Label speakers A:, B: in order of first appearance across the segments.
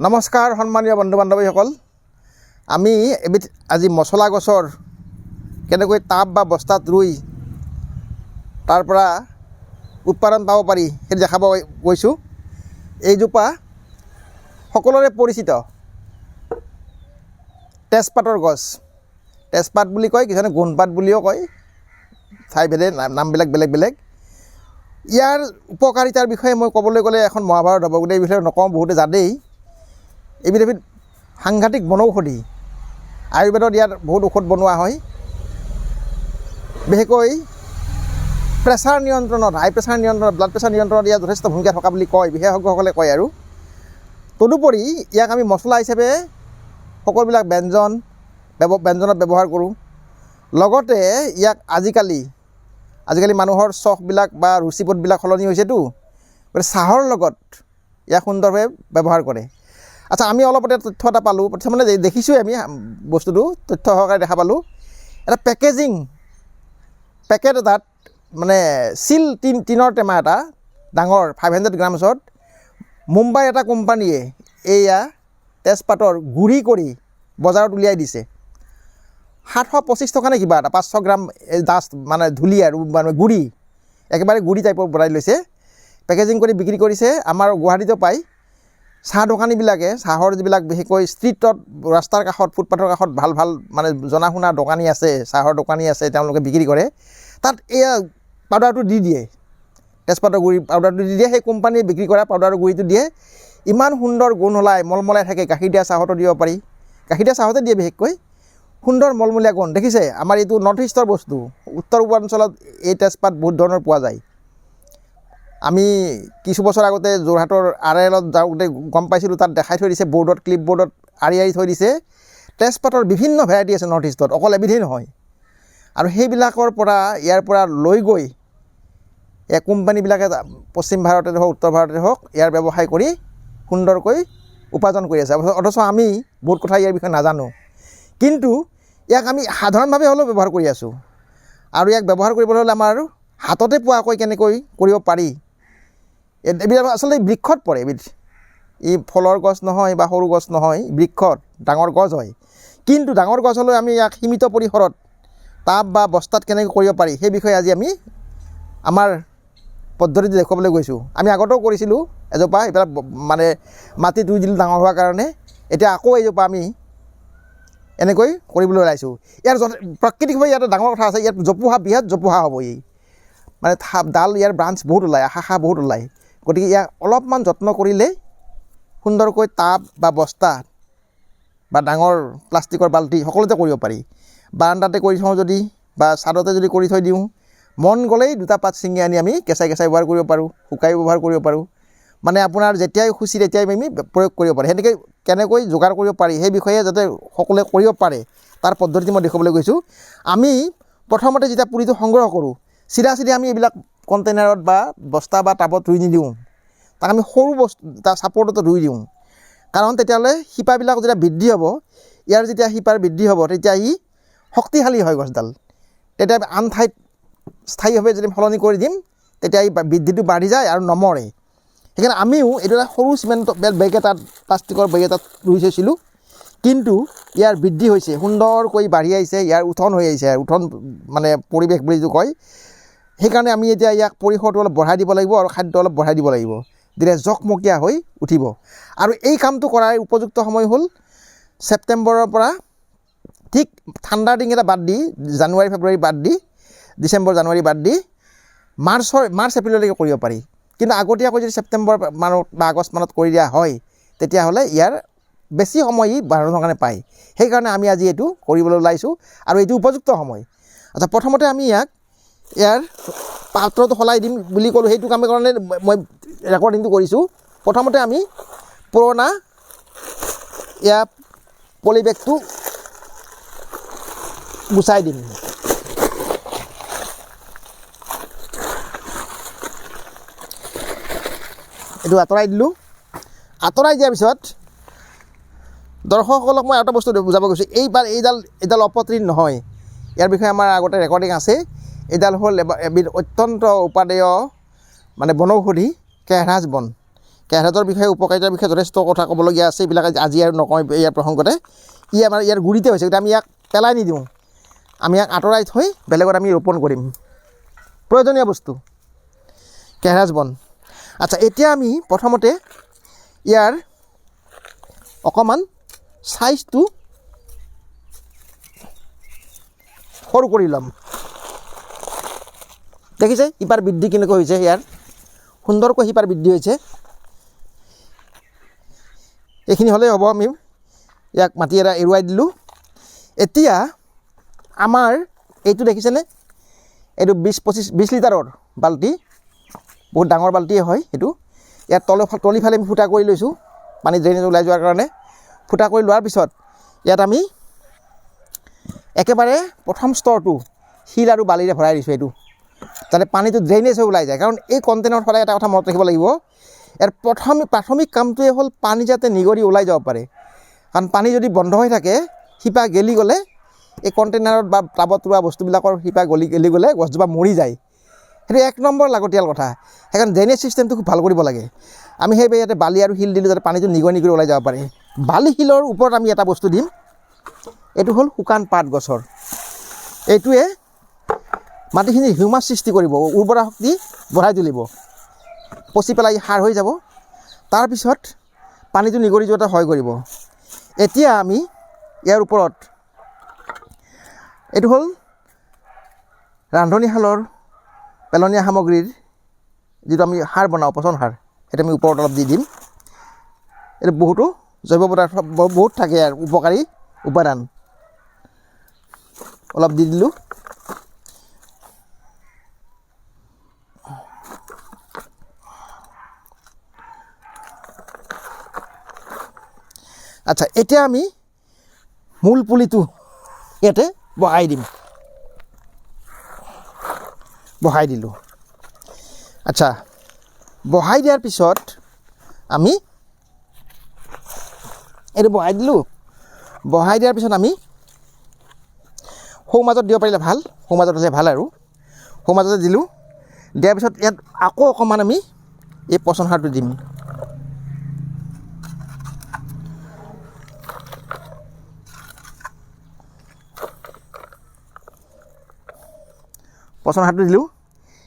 A: নমস্কাৰ সন্মানীয় বন্ধু বান্ধৱীসকল আমি এবিধ আজি মছলা গছৰ কেনেকৈ টাব বা বস্তাত ৰুই তাৰ পৰা উৎপাদন পাব পাৰি সেইটো দেখাব গৈছোঁ। এইজোপা সকলোৰে পৰিচিত। তেজপাতৰ গছ। তেজপাত বুলি কয় কিছুমানে গোন্ধপাত বুলিও কয়। ঠাইভেদে নাম- নামবিলাক বেলেগ বেলেগ। ইয়াৰ উপকাৰিতাৰ বিষয়ে মই ক'বলৈ গ'লে এখন মহাভাৰত হ'ব। গোটেই বিষয়ে নকওঁ বহুতে জানেই। এবিধ এবিধ সাংঘাতিক বনৌষধি। আয়ুৰ্বেদত ইয়াত বহুত ঔষধ বনোৱা হয়। বিশেষকৈ প্ৰেছাৰ নিয়ন্ত্ৰণত হাই প্ৰেছাৰ নিয়ন্ত্ৰণত ব্লাড প্ৰেছাৰ নিয়ন্ত্ৰণত ইয়াত যথেষ্ট ভূমিকা থকা বুলি কয় বিশেষজ্ঞসকলে কয় আৰু। তদুপৰি ইয়াক আমি মছলা হিচাপে সকলোবিলাক ব্যঞ্জন ব্যঞ্জনত ব্যৱহাৰ কৰোঁ। লগতে ইয়াক আজিকালি আজিকালি মানুহৰ চখবিলাক বা ৰুচিবোধবিলাক সলনি হৈছেতো। গতিকে চাহৰ লগত ইয়াক সুন্দৰভাৱে ব্যৱহাৰ কৰে। আচ্ছা আমি অলপতে তথ্য এটা পালোঁ। প্ৰথমতে দে- দেখিছোঁৱে আমি বস্তুটো, তথ্য সহকাৰে দেখা পালোঁ। এটা পেকেজিং পেকেট এটাত মানে চিল টিন টিনৰ টেমা এটা, ডাঙৰ ফাইভ হাণ্ড্ৰেড গ্ৰামছত মুম্বাই এটা কোম্পানীয়ে এইয়া তেজপাতৰ গুড়ি কৰি বজাৰত উলিয়াই দিছে। সাতশ পঁচিছ টকা নে কিবা এটা, পাঁচশো গ্ৰাম ডাষ্ট মানে ধূলি আৰু মানে গুড়ি, একেবাৰে গুড়ি টাইপৰ বনাই লৈছে। পেকেজিং কৰি বিক্ৰী কৰিছে, আমাৰ গুৱাহাটীতো পায়। চাহ দোকানীবিলাকে, চাহৰ যিবিলাক বিশেষকৈ ষ্ট্ৰীটত ৰাস্তাৰ কাষত, ফুটপাথৰ কাষত ভালো ভালো মানে জনা শুনা দোকানী আছে, চাহৰ দোকানী আছে, তেওঁলোকে বিক্ৰী কৰে, তাত এয়া পাউডাৰটো দি দিয়ে। তেজপাতৰ গুড়ি পাউডাৰটো দি দিয়ে, সেই কোম্পানীয়ে বিক্ৰী কৰা পাউডাৰৰ গুড়িটো দিয়ে। ইমান সুন্দৰ গুণ ওলায়, মলমলাই থাকে, গাখীৰ দিয়া চাহতো দিব পাৰি। গাখীৰ দিয়া চাহতে দিয়ে বিশেষকৈ। সুন্দৰ মলমলীয়া গুণ দেখিছে? আমাৰ এইটো নৰ্থ ইষ্টৰ বস্তু। উত্তৰ পূৰ্বাঞ্চলত এই তেজপাত বহুত ধৰণৰ পোৱা যায়। আমি কিছু বছৰ আগতে যোৰহাটৰ আৰ এলত যাওঁতে গম পাইছিলোঁ, তাত দেখাই থৈ দিছে বৰ্ডত ক্লিপ বৰ্ডত আঁৰি আঁৰি থৈ দিছে। তেজপাতৰ বিভিন্ন ভেৰাইটি আছে নৰ্থ ইষ্টত অকল এবিধেই নহয়। আৰু সেইবিলাকৰ পৰা ইয়াৰ পৰা লৈ গৈ এই কোম্পানীবিলাকে পশ্চিম ভাৰততে হওক, উত্তৰ ভাৰততে হওক ইয়াৰ ব্যৱসায় কৰি সুন্দৰকৈ উপাৰ্জন কৰি আছে। অথচ- আমি বহুত কথা ইয়াৰ বিষয়ে নাজানো। কিন্তু ইয়াক আমি সাধাৰণভাৱে হ'লেও ব্যৱহাৰ কৰি আছোঁ। আৰু ইয়াক ব্যৱহাৰ কৰিবলৈ হ'লে আমাৰ হাততে পোৱাকৈ কেনেকৈ কৰিব পাৰি এইবিলাক আচলতে বৃক্ষত পৰে এবিধ ই ফলৰ গছ নহয় বা সৰু গছ নহয় বৃক্ষত ডাঙৰ গছ হয়। কিন্তু ডাঙৰ গছ হ'লেও আমি ইয়াক সীমিত পৰিসৰত টাব বা বস্তাত কেনেকৈ কৰিব পাৰি সেই বিষয়ে আজি আমি আমাৰ পদ্ধতিটো দেখুৱাবলৈ গৈছোঁ। আমি আগতেও কৰিছিলোঁ এজোপা এইবিলাক মানে মাটিত ৰুই দিলোঁ ডাঙৰ হোৱাৰ কাৰণে। এতিয়া আকৌ এইজোপা আমি এনেকৈ কৰিবলৈ ওলাইছোঁ। ইয়াৰ যথে- প্ৰাকৃতিকভাৱে ইয়াত ডাঙৰ কথা আছে ইয়াত জোপোহা বৃহৎ জোপোহা হ'ব ই মানে ডাল ইয়াৰ ব্ৰাঞ্চ বহুত ওলায় শাখা বহুত ওলায়। গতিকে ইয়াক অলপমান যত্ন কৰিলেই সুন্দৰকৈ টাব বা বস্তা বা ডাঙৰ প্লাষ্টিকৰ বাল্টি সকলোতে কৰিব পাৰি। বাৰাণ্ডাতে কৰি থওঁ যদি বা ছাদতে যদি কৰি থৈ দিওঁ, মন গ'লেই দুটা পাত ছিঙি আনি আমি কেঁচাই কেঁচাই ব্যৱহাৰ কৰিব পাৰোঁ, শুকাই ব্যৱহাৰ কৰিব পাৰোঁ। মানে আপোনাৰ যেতিয়াই খুচি তেতিয়াই আমি প্ৰয়োগ কৰিব পাৰি। সেনেকৈ কেনেকৈ যোগাৰ কৰিব পাৰি সেই বিষয়ে যাতে সকলোৱে কৰিব পাৰে, তাৰ পদ্ধতি মই দেখুৱাবলৈ গৈছোঁ। আমি প্ৰথমতে যেতিয়া পুলিটো সংগ্ৰহ কৰোঁ চিধা চিধি আমি এইবিলাক কণ্টেইনাৰত বা বস্তা বা টাবত ৰুই নিদিওঁ। তাক আমি সৰু বস্তু তাৰ চাপৰ্টতে ৰুই দিওঁ। কাৰণ তেতিয়াহ'লে শিপাবিলাক যেতিয়া বৃদ্ধি হ'ব, ইয়াৰ যেতিয়া শিপাৰ বৃদ্ধি হ'ব, তেতিয়া ই শক্তিশালী হয় গছডাল। তেতিয়া আন ঠাইত স্থায়ীভাৱে যদি সলনি কৰি দিম, তেতিয়া এই বৃদ্ধিটো বাঢ়ি যায় আৰু নমৰে। সেইকাৰণে আমিও এইটো এটা সৰু চিমেণ্টৰ বে- বেগ এটাত, প্লাষ্টিকৰ বেগ এটাত ৰুই থৈছিলোঁ। কিন্তু ইয়াৰ বৃদ্ধি হৈছে, সুন্দৰকৈ বাঢ়ি আহিছে, ইয়াৰ উঠন হৈ আহিছে, উঠন মানে পৰিৱেশ বুলি যিটো কয় সেইকাৰণে আমি এতিয়া ইয়াক পৰিসৰটো অলপ বঢ়াই দিব লাগিব আৰু খাদ্য অলপ বঢ়াই দিব লাগিব। দিলে জকমকীয়া হৈ উঠিব। আৰু এই কামটো কৰাৰ উপযুক্ত সময় হ'ল ছেপ্টেম্বৰৰ পৰা ঠিক ঠাণ্ডাৰ দিনকেইটা বাদ দি জানুৱাৰী ফেব্ৰুৱাৰী বাদ দি ডিচেম্বৰ জানুৱাৰী বাদ দি মাৰ্চৰ মাৰ্চ এপ্ৰিললৈকে কৰিব পাৰি। কিন্তু আগতীয়াকৈ যদি ছেপ্টেম্বৰ মানত বা আগষ্ট মানত কৰি দিয়া হয় তেতিয়াহ'লে ইয়াৰ বেছি সময় ই বাঢ়নৰ কাৰণে পায়। সেইকাৰণে আমি আজি এইটো কৰিবলৈ ওলাইছোঁ। আৰু এইটো উপযুক্ত সময়। আচ্ছা প্ৰথমতে আমি ইয়াক ইয়াৰ পাত্ৰটো সলাই দিম বুলি ক'লোঁ, সেইটো কামৰ কাৰণে মই ৰেকৰ্ডিংটো কৰিছোঁ। প্ৰথমতে আমি পুৰণা ইয়াৰ পলিবেগটো গুচাই দিম। এইটো আঁতৰাই দিলোঁ। আঁতৰাই দিয়াৰ পিছত দৰ্শকসকলক মই এটা বস্তু বুজাব গৈছোঁ, এইবাৰ এইডাল এইডাল অপতৃণ নহয়। ইয়াৰ বিষয়ে আমাৰ আগতে ৰেকৰ্ডিং আছে। এইডাল হ'ল এবিধ অত্যন্ত উপাদেয় মানে বনৌষধি কেহৰাজ বন। কেৰাহীৰ বিষয়ে, উপকাৰিতাৰ বিষয়ে যথেষ্ট কথা ক'বলগীয়া আছে, এইবিলাক আজি আৰু নকওঁ ইয়াৰ প্ৰসংগতে। ই আমাৰ ইয়াৰ গুৰিতে হৈছে, গতিকে আমি ইয়াক পেলাই নিদিওঁ। আমি ইয়াক আঁতৰাই থৈ বেলেগত আমি ৰোপণ কৰিম। প্ৰয়োজনীয় বস্তু। কেহৰাজ বন। আচ্ছা এতিয়া আমি প্ৰথমতে ইয়াৰ অকণমান চাইজটো সৰু কৰি ল'ম। দেখিছে শিপাৰ বৃদ্ধি কেনেকৈ হৈছে ইয়াৰ? সুন্দৰকৈ শিপাৰ বৃদ্ধি হৈছে। এইখিনি হ'লেই হ'ব, আমি ইয়াক মাটি এৰা এৰুৱাই দিলোঁ। এতিয়া আমাৰ এইটো দেখিছেনে? এইটো বিছ পঁচিছ বিছ লিটাৰৰ বাল্টি বহুত ডাঙৰ বাল্টিয়ে হয় এইটো। ইয়াত তল তলিফালে আমি ফুটা কৰি লৈছোঁ পানী ড্ৰেইনেজ ওলাই যোৱাৰ কাৰণে। ফুটা কৰি লোৱাৰ পিছত ইয়াত আমি একেবাৰে প্ৰথম স্তৰটো শিল আৰু বালিৰে ভৰাই দিছোঁ এইটো। যাতে পানীটো ড্ৰেইনেজ হৈ ওলাই যায়। কাৰণ এই কণ্টেইনাৰত সদায় এটা কথা মনত ৰাখিব লাগিব। ইয়াৰ প্ৰথম প্ৰাথমিক কামটোৱে হ'ল পানী যাতে নিগৰি ওলাই যাব পাৰে। কাৰণ পানী যদি বন্ধ হৈ থাকে, শিপা গেলি গ'লে, এই কণ্টেইনাৰত বা টাবত ৰোৱা বস্তুবিলাকৰ শিপা গলি গেলি গ'লে গছজোপা মৰি যায়। সেইটো এক নম্বৰ লাগতিয়াল কথা। সেইকাৰণে ড্ৰেইনেজ ছিষ্টেমটো খুব ভালো কৰিব লাগে। আমি সেইবাবে ইয়াতে বালি আৰু শিল দিলোঁ যাতে পানীটো নিগৰি নিগৰি ওলাই যাব পাৰে। বালি শিলৰ ওপৰত আমি এটা বস্তু দিম। এইটো হ'ল শুকান পাত গছৰ। এইটোৱে মাটিখিনি হিউমাছ সৃষ্টি কৰিব। উৰ্বৰা শক্তি বঢ়াই তুলিব। পচি পেলাই সাৰ হৈ যাব। তাৰপিছত পানীটো নিগৰি যোৱাতে সহায় কৰিব। এতিয়া আমি ইয়াৰ ওপৰত, এইটো হ'ল ৰান্ধনীশালৰ পেলনীয়া সামগ্ৰীৰ যিটো আমি সাৰ বনাওঁ, পচন সাৰ, সেইটো আমি ওপৰত অলপ দি দিম। এইটো বহুতো জৈৱ পদাৰ্থ বহুত থাকে ইয়াৰ উপকাৰী উপাদান। অলপ দি দিলোঁ। আচ্ছা এতিয়া আমি মূল পুলিটো ইয়াতে বহাই দিম। বহাই দিলোঁ। আচ্ছা বহাই দিয়াৰ পিছত আমি এইটো বহাই দিলোঁ। বহাই দিয়াৰ পিছত আমি সোঁ মাজত দিব পাৰিলে ভালো সোঁ মাজত হ'লে ভালো আৰু। সোঁ মাজতে দিলোঁ। দিয়াৰ পিছত ইয়াত আকৌ অকণমান আমি এই পচন সাৰটো দিম। পচন সাৰটো দিলোঁ।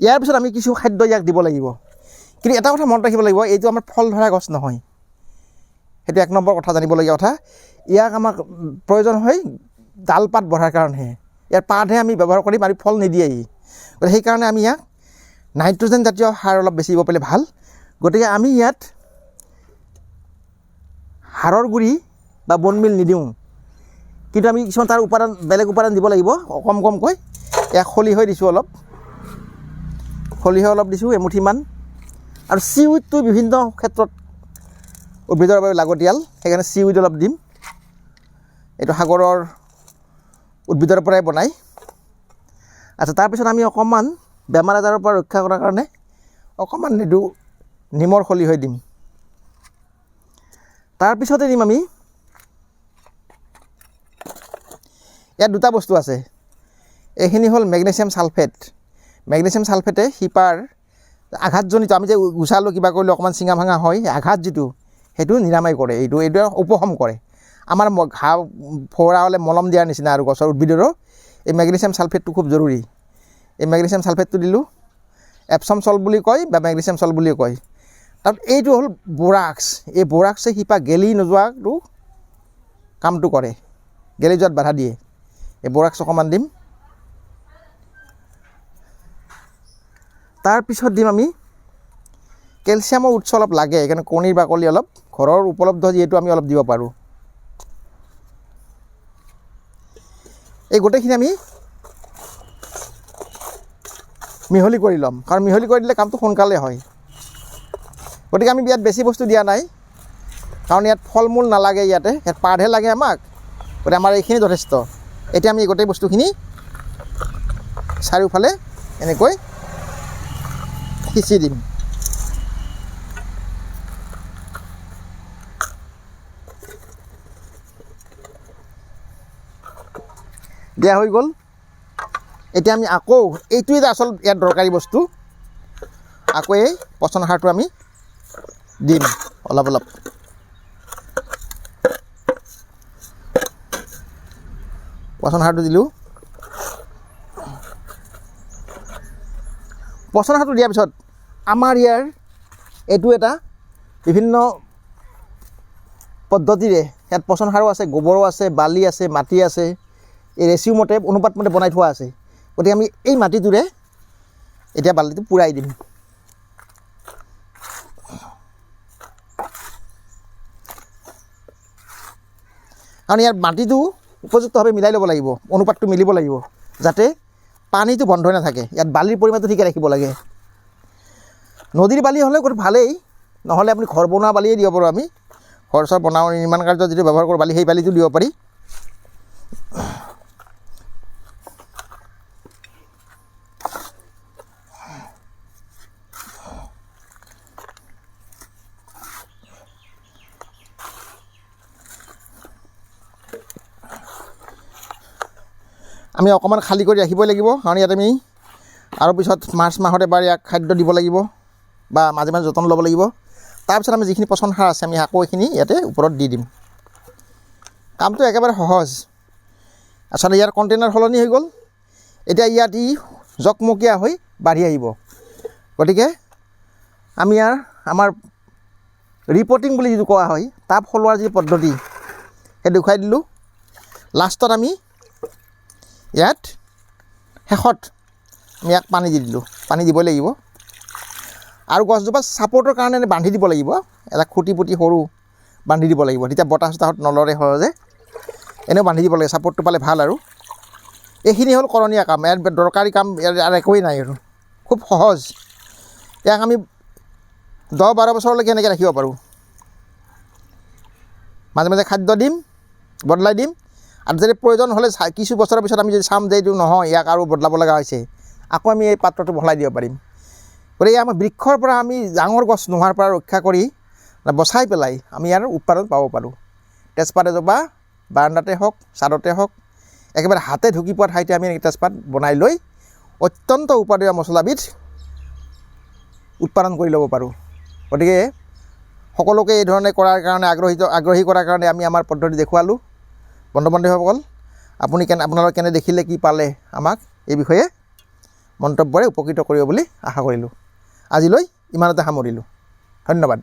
A: ইয়াৰ পিছত আমি কিছু খাদ্য ইয়াক দিব লাগিব। কিন্তু এটা কথা মনত ৰাখিব লাগিব এইটো আমাৰ ফল ধৰা গছ নহয়। সেইটো এক নম্বৰ কথা জানিবলগীয়া কথা। ইয়াক আমাক প্ৰয়োজন হয় ডাল পাত বঢ়াৰ কাৰণেহে। ইয়াৰ পাতহে আমি ব্যৱহাৰ কৰিম আৰু ফল নিদিয়েই। গতিকে সেইকাৰণে আমি ইয়াক নাইট্ৰজেন জাতীয় সাৰ অলপ বেছি দিব পাৰিলে ভাল। গতিকে আমি ইয়াত সাৰৰ গুড়ি বা বনমিল নিদিওঁ। কিন্তু আমি কিছুমান তাৰ উপাদান বেলেগ উপাদান দিব লাগিব কম কমকৈ। ইয়াক খলিহৈ দিছোঁ অলপ। খলিহৈ অলপ দিছোঁ, এমুঠিমান। আৰু চি উইডটো বিভিন্ন ক্ষেত্ৰত উদ্ভিদৰ বাবে লাগতিয়াল, সেইকাৰণে চি উইড অলপ দিম। এইটো সাগৰৰ উদ্ভিদৰ পৰাই বনায় আচ্ছা তাৰপিছত আমি অকণমান বেমাৰ আজাৰৰ পৰা ৰক্ষা কৰাৰ কাৰণে অকণমান এইটো নিমৰ খলিহৈ দিম। তাৰপিছতে দিম আমি, ইয়াত দুটা বস্তু আছে। এইখিনি হ'ল মেগনেছিয়াম ছালফেট মেগনেছিয়াম ছালফেটে শিপাৰ আঘাতজনিত, আমি যে গুচালোঁ কিবা কৰিলোঁ, অকণমান চিঙা ভাঙা হয় আঘাত যিটো, সেইটো নিৰাময় কৰে। এইটো এইটো উপশম কৰে। আমাৰ ঘাঁ ফোৰা হ'লে মলম দিয়াৰ নিচিনা আৰু গছৰ উদ্ভিদৰো। এই মেগনেছিয়াম ছালফেটটো খুব জৰুৰী। এই মেগনেছিয়াম ছালফেটটো দিলোঁ। এপচম চল বুলি কয় বা মেগনেছিয়াম চল বুলিও কয়। তাত এইটো হ'ল বোৰাক্স। এই বোৰাক্সে শিপা গেলি নোযোৱাটো কামটো কৰে। গেলি যোৱাত বাধা দিয়ে। এই বোৰাক্স অকণমান দিম। তাৰপিছত দিম আমি কেলছিয়ামৰ উৎস অলপ লাগে, সেইকাৰণে কণীৰ বাকলি অলপ, ঘৰৰ উপলব্ধ যিহেতু আমি অলপ দিব পাৰোঁ। এই গোটেইখিনি আমি মিহলি কৰি ল'ম, কাৰণ মিহলি কৰি দিলে কামটো সোনকালে হয়। গতিকে আমি ইয়াত বেছি বস্তু দিয়া নাই, কাৰণ ইয়াত ফল মূল নালাগে ইয়াতে, ইয়াত পাতহে লাগে আমাক, গতিকে আমাৰ এইখিনি যথেষ্ট। এতিয়া আমি গোটেই বস্তুখিনি চাৰিওফালে এনেকৈ সিঁচি দিম। দিয়া হৈ গ'ল। এতিয়া আমি আকৌ, এইটোৱে যে আচল ইয়াত দৰকাৰী বস্তু, আকৌ এই পচন সাৰটো আমি দিম অলপ অলপ। পচন সাৰটো দিলোঁ। পচন সাৰটো দিয়াৰ পিছত আমাৰ ইয়াৰ এইটো এটা বিভিন্ন পদ্ধতিৰে ইয়াত পচন সাৰো আছে, গোবৰো আছে, বালি আছে, মাটি আছে, এই ৰেচিও মতে, অনুপাত মতে বনাই থোৱা আছে। গতিকে আমি এই মাটিটোৰে এতিয়া বালিটো পূৰাই দিম। কাৰণ ইয়াৰ মাটিটো উপযুক্তভাৱে মিলাই ল'ব লাগিব, অনুপাতটো মিলিব লাগিব, যাতে পানীটো বন্ধ নাথাকে। ইয়াত বালিৰ পৰিমাণটো ঠিকে ৰাখিব লাগে। নদীৰ বালি হ'লে বহুত ভালেই। নহ'লে আপুনি ঘৰ বনোৱা বালিয়ে দিব পাৰোঁ আমি। ঘৰ চৰ বনাওঁ, নিৰ্মাণ কাৰ্যত যিটো ব্যৱহাৰ কৰোঁ, বালি, সেই বালিটো দিব পাৰি। আমি অকণমান খালী কৰি ৰাখিবই লাগিব, কাৰণ ইয়াত আমি আৰু পিছত মাৰ্চ মাহত এবাৰ ইয়াক খাদ্য দিব লাগিব। বা মাজে মাজে যতন ল'ব লাগিব। তাৰপিছত আমি যিখিনি পচন সাৰ আছে, আমি আকৌ এইখিনি ইয়াতে ওপৰত দি দিম। কামটো একেবাৰে সহজ। আচলতে ইয়াৰ কণ্টেইনাৰ সলনি হৈ গ'ল। এতিয়া ইয়াত ই জকমকীয়া হৈ বাঢ়ি আহিব। গতিকে আমি ইয়াৰ, আমাৰ ৰিপৰ্টিং বুলি যিটো কোৱা হয়, তাপ সলোৱাৰ যি পদ্ধতি, সেই দেখুৱাই দিলোঁ। লাষ্টত আমি ইয়াত শেষত আমি ইয়াক পানী দি দিলোঁ। পানী দিবই লাগিব। আৰু গছজোপা ছাপৰ্টৰ কাৰণে বান্ধি দিব লাগিব। এটা খুটি পুটি সৰু বান্ধি দিব লাগিব। তেতিয়া বতাহ চতাহত নলৰে সহজে এনেও বান্ধি দিব লাগে। ছাপৰ্টটো পালে ভাল আৰু। এইখিনি হ'ল কৰণীয়া কাম। ইয়াত দৰকাৰী কাম ইয়াৰ আৰু একোৱেই নাই আৰু। খুব সহজ। ইয়াক আমি দহ বাৰ বছৰলৈকে এনেকৈ ৰাখিব পাৰোঁ। মাজে মাজে খাদ্য দিম বদলাই দিম। আৰু যদি প্ৰয়োজন হ'লে কিছু বছৰৰ পিছত আমি যদি চাম যে এইটো নহয় ইয়াক আৰু বদলাব লগা হৈছে। আকৌ আমি এই পাত্ৰটো বহলাই দিব পাৰিম। গতিকে আমাৰ বৃক্ষৰ পৰা আমি ডাঙৰ গছ নোহোৱাৰ পৰা ৰক্ষা কৰি মানে বচাই পেলাই আমি ইয়াৰ উৎপাদন পাব পাৰোঁ। তেজপাত এজোপা বাৰাণ্ডাতে হওক ছাদতে হওক, একেবাৰে হাতে ঢুকি পোৱা ঠাইতে আমি তেজপাত বনাই লৈ অত্যন্ত উপাদেয় মছলাবিধ উৎপাদন কৰি ল'ব পাৰোঁ। গতিকে সকলোকে এই ধৰণে কৰাৰ কাৰণে আগ্ৰহীত আগ্ৰহী কৰাৰ কাৰণে আমি আমাৰ পদ্ধতি দেখুৱালোঁ। বন্ধু বান্ধৱীসকল, আপুনি কেনে, আপোনালোকে কেনে দেখিলে, কি পালে আমাক এই বিষয়ে মন্তব্যৰে উপকৃত কৰিব বুলি আশা কৰিলোঁ। আজিলৈ ইমানতে সামৰিলোঁ। ধন্যবাদ।